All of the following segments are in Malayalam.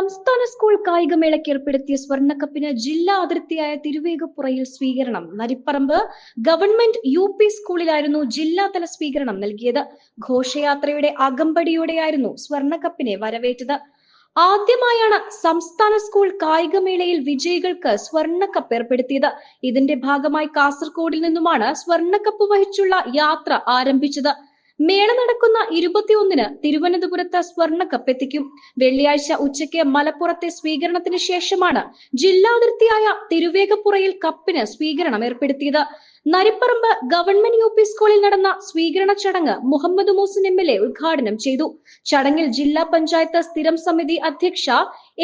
സംസ്ഥാന സ്കൂൾ കായികമേളയ്ക്ക് ഏർപ്പെടുത്തിയ സ്വർണക്കപ്പിന് ജില്ലാ അതിർത്തിയായ തിരുവേഗപ്പുറയിൽ സ്വീകരണം. നരിപ്പറമ്പ് ഗവൺമെന്റ് യു പി സ്കൂളിലായിരുന്നു ജില്ലാതല സ്വീകരണം നൽകിയത്. ഘോഷയാത്രയുടെ അകമ്പടിയോടെയായിരുന്നു സ്വർണക്കപ്പിനെ വരവേറ്റത്. ആദ്യമായാണ് സംസ്ഥാന സ്കൂൾ കായികമേളയിൽ വിജയികൾക്ക് സ്വർണക്കപ്പ് ഏർപ്പെടുത്തിയത്. ഇതിന്റെ ഭാഗമായി കാസർഗോഡിൽ നിന്നുമാണ് സ്വർണക്കപ്പ് വഹിച്ചുള്ള യാത്ര ആരംഭിച്ചത്. മേള നടക്കുന്ന ഇരുപത്തിയൊന്നിന് തിരുവനന്തപുരത്ത് സ്വർണക്കപ്പ് എത്തിക്കും വെള്ളിയാഴ്ച ഉച്ചയ്ക്ക് മലപ്പുറത്തെ സ്വീകരണത്തിന് ശേഷമാണ് ജില്ലാതിർത്തിയായ തിരുവേഗപ്പുറയിൽ കപ്പിന് സ്വീകരണം ഏർപ്പെടുത്തിയത്. നരിപ്പറമ്പ് ഗവൺമെന്റ് യു പി സ്കൂളിൽ നടന്ന സ്വീകരണ ചടങ്ങ് Muhammad Moosan M L A ഉദ്ഘാടനം ചെയ്തു. ചടങ്ങിൽ ജില്ലാ പഞ്ചായത്ത് സ്ഥിരം സമിതി അധ്യക്ഷ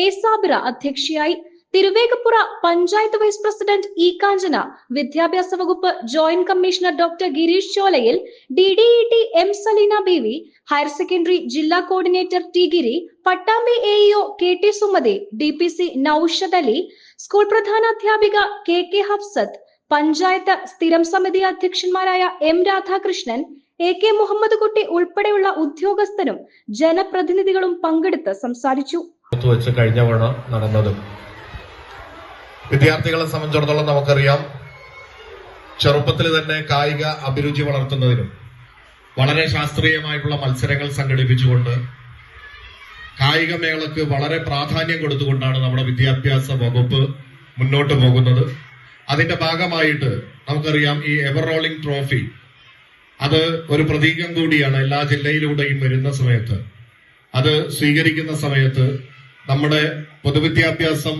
എ സാബിറ അധ്യക്ഷയായി. Thiruvegappura panchayat vice president E Kanchana വിദ്യാഭ്യാസ വകുപ്പ് joint commissioner doctor Girish Cholayil D D E T M Saleena Bevi higher secondary ജില്ലാ coordinator T Giri Pattambi A EO K T Sumathi D P C Naushad Ali school പ്രധാനാധ്യാപിക K K Hafsath panchayat സ്ഥിരം സമിതി അധ്യക്ഷന്മാരായ M Radhakrishnan A K Muhammad Kutty ഉൾപ്പെടെയുള്ള ഉദ്യോഗസ്ഥരും ജനപ്രതിനിധികളും പങ്കെടുത്ത് സംസാരിച്ചു. കഴിഞ്ഞ തവണ നടന്നത് വിദ്യാർത്ഥികളെ സംബന്ധിച്ചിടത്തോളം നമുക്കറിയാം ചെറുപ്പത്തിൽ തന്നെ കായിക അഭിരുചി വളർത്തുന്നതിനും വളരെ ശാസ്ത്രീയമായിട്ടുള്ള മത്സരങ്ങൾ സംഘടിപ്പിച്ചുകൊണ്ട് കായിക മേളക്ക് വളരെ പ്രാധാന്യം കൊടുത്തുകൊണ്ടാണ് നമ്മുടെ വിദ്യാഭ്യാസ വകുപ്പ് മുന്നോട്ട് പോകുന്നത്. അതിന്റെ ഭാഗമായിട്ട് നമുക്കറിയാം ഈ എവർ റോളിംഗ് ട്രോഫി അത് ഒരു പ്രതീകം കൂടിയാണ് എല്ലാ ജില്ലയിലൂടെയും വരുന്ന സമയത്ത്. അത് സ്വീകരിക്കുന്ന സമയത്ത് നമ്മുടെ പൊതുവിദ്യാഭ്യാസം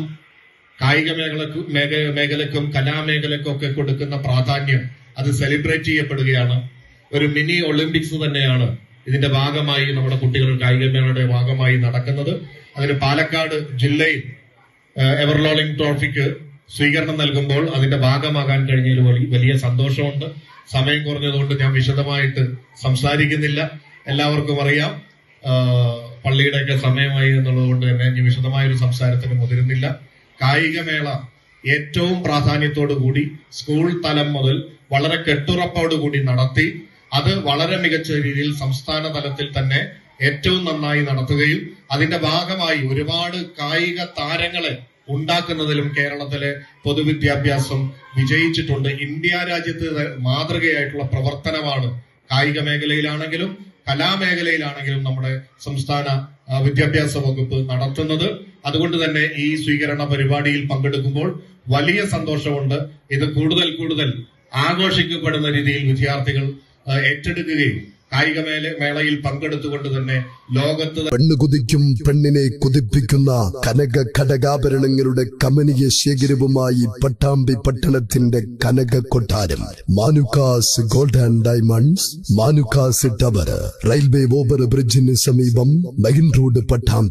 കായിക മേഖലക്കും മേഖ- മേഖലക്കും കലാമേഖലക്കും ഒക്കെ കൊടുക്കുന്ന പ്രാധാന്യം അത് സെലിബ്രേറ്റ് ചെയ്യപ്പെടുകയാണ്. ഒരു മിനി ഒളിമ്പിക്സ് തന്നെയാണ് ഇതിന്റെ ഭാഗമായി നമ്മുടെ കുട്ടികൾ കായിക കായികമേളയുടെ ഭാഗമായി നടക്കുന്നത്. അതിന് പാലക്കാട് ജില്ലയിൽ എവർലോളിംഗ് ട്രോഫിക്ക് സ്വീകരണം നൽകുമ്പോൾ അതിന്റെ ഭാഗമാകാൻ കഴിഞ്ഞതിൽ വലി- വലിയ സന്തോഷമുണ്ട്. സമയം കുറഞ്ഞതുകൊണ്ട് ഞാൻ വിശദമായിട്ട് സംസാരിക്കുന്നില്ല. എല്ലാവർക്കും അറിയാം. പള്ളിയുടെയൊക്കെ സമയമായി എന്നുള്ളത് കൊണ്ട് തന്നെ ഇനി വിശദമായൊരു സംസാരത്തിന് മുതിരുന്നില്ല. കായികമേള ഏറ്റവും പ്രാധാന്യത്തോടു കൂടി സ്കൂൾ തലം മുതൽ വളരെ കെട്ടുറപ്പോടു കൂടി നടത്തി അത് വളരെ മികച്ച രീതിയിൽ സംസ്ഥാന തലത്തിൽ തന്നെ ഏറ്റവും നന്നായി നടത്തുകയും അതിന്റെ ഭാഗമായി ഒരുപാട് കായിക താരങ്ങളെ ഉണ്ടാക്കുന്നതിലും കേരളത്തിലെ പൊതുവിദ്യാഭ്യാസം വിജയിച്ചിട്ടുണ്ട്. ഇന്ത്യ രാജ്യത്ത് മാതൃകയായിട്ടുള്ള പ്രവർത്തനമാണ്. കായിക മേഖലയിലാണെങ്കിലും കലാമേഖലയിലാണെങ്കിലും നമ്മുടെ സംസ്ഥാന വിദ്യാഭ്യാസ വകുപ്പ് നടത്തുന്നത്. അതുകൊണ്ട് തന്നെ ഈ സ്വീകരണ പരിപാടിയിൽ പങ്കെടുക്കുമ്പോൾ വലിയ സന്തോഷമുണ്ട്. ഇത് കൂടുതൽ കൂടുതൽ ആഘോഷിക്കപ്പെടുന്ന രീതിയിൽ വിദ്യാർത്ഥികൾ ഏറ്റെടുക്കുകയും കായിക മേളയിൽ പങ്കെടുത്തുകൊണ്ട് തന്നെ ലോകത്ത് പെണ്ണ് കുതിക്കും പെണ്ണിനെ കുതിപ്പിക്കുന്ന കനക ഘടകാഭരണങ്ങളുടെ കമനീയ ശേഖരവുമായി പട്ടാമ്പി പട്ടണത്തിന്റെ കനക കൊട്ടാരം. Manukkas gold and diamonds Manukkas tower railway over ബ്രിഡ്ജിന് സമീപം മെയിൻ റോഡ് പട്ടാമ്പി.